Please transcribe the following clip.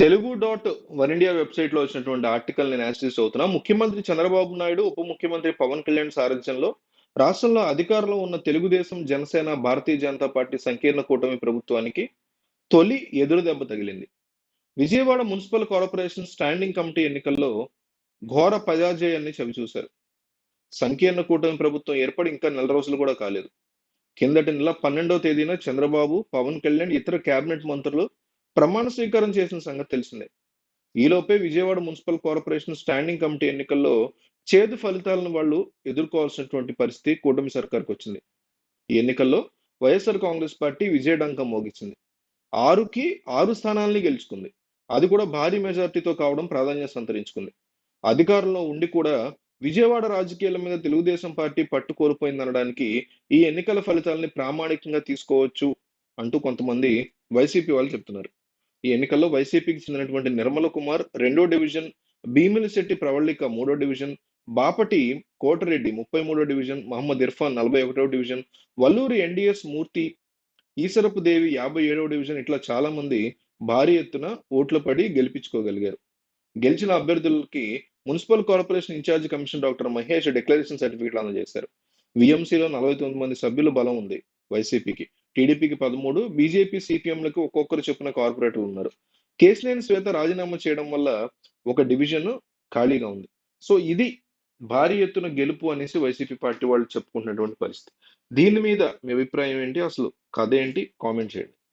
Telugu dot one India వెబ్సైట్లో వచ్చినటువంటి article నేను యాక్సెస్ అవుతున్నా ముఖ్యమంత్రి చంద్రబాబు నాయుడు ఉప ముఖ్యమంత్రి పవన్ కళ్యాణ్ సారథ్యంలో రాష్ట్రంలో అధికారంలో ఉన్న తెలుగుదేశం జనసేన భారతీయ జనతా పార్టీ సంకీర్ణ కూటమి ప్రభుత్వానికి తొలి ఎదురు దెబ్బ తగిలింది. Vijayawada municipal corporation standing committee ఎన్నికల్లో ఘోర పరాజయాన్ని చవిచూశారు. సంకీర్ణ కూటమి ప్రభుత్వం ఏర్పడి ఇంకా నెల రోజులు కూడా కాలేదు. కిందటి నెల పన్నెండవ తేదీన చంద్రబాబు పవన్ కళ్యాణ్ ఇతర కేబినెట్ మంత్రులు ప్రమాణ స్వీకారం చేసిన సంగతి తెలిసిందే. ఈలోపే Vijayawada municipal corporation standing committee ఎన్నికల్లో చేదు ఫలితాలను వాళ్ళు ఎదుర్కోవాల్సినటువంటి పరిస్థితి కూటమి సర్కార్కి వచ్చింది. ఈ ఎన్నికల్లో వైఎస్ఆర్ కాంగ్రెస్ పార్టీ విజయడంకం మోగించింది. ఆరుకి ఆరు స్థానాల్ని గెలుచుకుంది. అది కూడా భారీ మెజార్టీతో కావడం ప్రాధాన్యత సంతరించుకుంది. అధికారంలో ఉండి కూడా విజయవాడ రాజకీయాల మీద తెలుగుదేశం పార్టీ పట్టు కోల్పోయిందనడానికి ఈ ఎన్నికల ఫలితాలని ప్రామాణికంగా తీసుకోవచ్చు అంటూ కొంతమంది వైసీపీ వాళ్ళు చెప్తున్నారు. ఈ ఎన్నికల్లో వైసీపీకి చెందినటువంటి నిర్మల కుమార్ రెండో డివిజన్ భీమిలిశెట్టి ప్రవళిక మూడో డివిజన్ బాపటి కోటరెడ్డి ముప్పై మూడో డివిజన్ మహమ్మద్ ఇర్ఫాన్ నలభై ఒకటో డివిజన్ వల్లూరి ఎన్డిఎస్ మూర్తి ఈసరపు దేవి యాభై ఏడవ డివిజన్ ఇట్లా చాలా మంది భారీ ఎత్తున ఓట్లు పడి గెలిపించుకోగలిగారు. గెలిచిన అభ్యర్థులకి municipal corporation in charge commission doctor Mahesh declaration సర్టిఫికెట్లు అందజేశారు. విఎంసీలో నలభై తొమ్మిది మంది సభ్యుల బలం ఉంది వైసీపీకి. టీడీపీకి పదమూడు బీజేపీ సిపిఎంలకు ఒక్కొక్కరు చొప్పున కార్పొరేటర్లు ఉన్నారు. కేసినేని శ్వేత రాజీనామా చేయడం వల్ల ఒక డివిజన్ ఖాళీగా ఉంది. సో ఇది భారీ ఎత్తున గెలుపు అనేసి వైసీపీ పార్టీ వాళ్ళు చెప్పుకుంటున్నటువంటి పరిస్థితి. దీని మీద మీ అభిప్రాయం ఏంటి? అసలు కథ ఏంటి? కామెంట్ చేయండి.